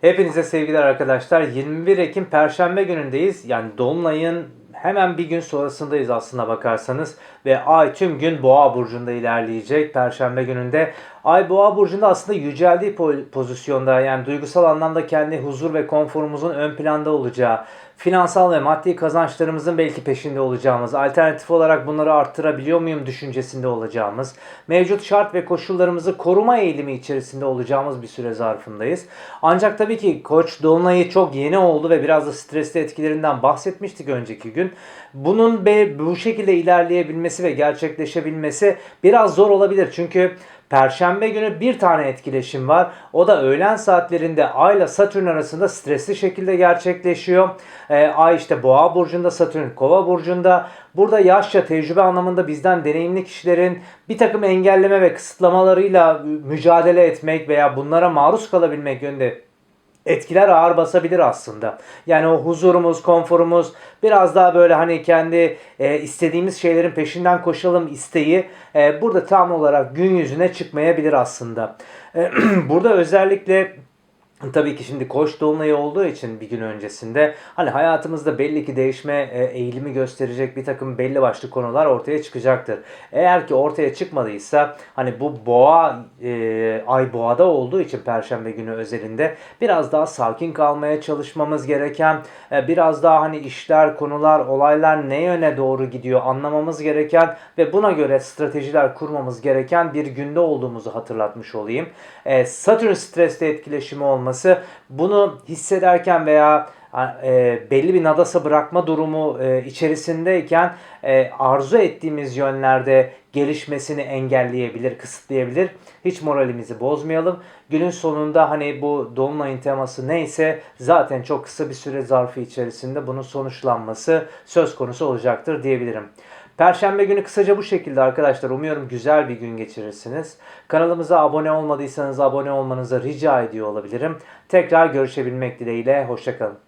Hepinize sevgiler arkadaşlar. 21 Ekim Perşembe günündeyiz. Yani Dolunay'ın hemen bir gün sonrasındayız aslına bakarsanız. Ve Ay tüm gün Boğa burcunda ilerleyecek. Perşembe gününde Ay Boğa burcunda aslında yüceldiği po- pozisyonda yani duygusal anlamda kendi huzur ve konforumuzun ön planda olacağı, finansal ve maddi kazançlarımızın belki peşinde olacağımız, alternatif olarak bunları arttırabiliyor muyum düşüncesinde olacağımız, mevcut şart ve koşullarımızı koruma eğilimi içerisinde olacağımız bir süre zarfındayız. Ancak tabii ki Koç dolunayı çok yeni oldu ve biraz da stresli etkilerinden bahsetmiştik önceki gün. Bunun bu şekilde ilerleyebilmesi ve gerçekleşebilmesi biraz zor olabilir. Çünkü Perşembe günü bir tane etkileşim var. O da öğlen saatlerinde Ay ile Satürn arasında stresli şekilde gerçekleşiyor. Ee, Ay işte Boğa burcunda, Satürn Kova burcunda. Burada yaşça tecrübe anlamında bizden deneyimli kişilerin bir takım engelleme ve kısıtlamalarıyla mücadele etmek veya bunlara maruz kalabilmek yönünde etkiler ağır basabilir aslında. Yani o huzurumuz, konforumuz biraz daha böyle hani kendi e, istediğimiz şeylerin peşinden koşalım isteği e, burada tam olarak gün yüzüne çıkmayabilir aslında. E, burada özellikle Tabii ki şimdi koç dolunayı olduğu için bir gün öncesinde hani hayatımızda belli ki değişme e, eğilimi gösterecek bir takım belli başlı konular ortaya çıkacaktır. Eğer ki ortaya çıkmadıysa hani bu boğa e, ay boğada olduğu için perşembe günü özelinde biraz daha sakin kalmaya çalışmamız gereken e, biraz daha hani işler, konular, olaylar ne yöne doğru gidiyor anlamamız gereken ve buna göre stratejiler kurmamız gereken bir günde olduğumuzu hatırlatmış olayım. E, Satürn stresli etkileşimi olması bunu hissederken veya e, belli bir nadasa bırakma durumu e, içerisindeyken e, arzu ettiğimiz yönlerde gelişmesini engelleyebilir, kısıtlayabilir. Hiç moralimizi bozmayalım. Günün sonunda hani bu dolunayın teması neyse zaten çok kısa bir süre zarfı içerisinde bunun sonuçlanması söz konusu olacaktır diyebilirim. Perşembe günü kısaca bu şekilde arkadaşlar. Umuyorum güzel bir gün geçirirsiniz. Kanalımıza abone olmadıysanız abone olmanızı rica ediyor olabilirim. Tekrar görüşebilmek dileğiyle. Hoşçakalın.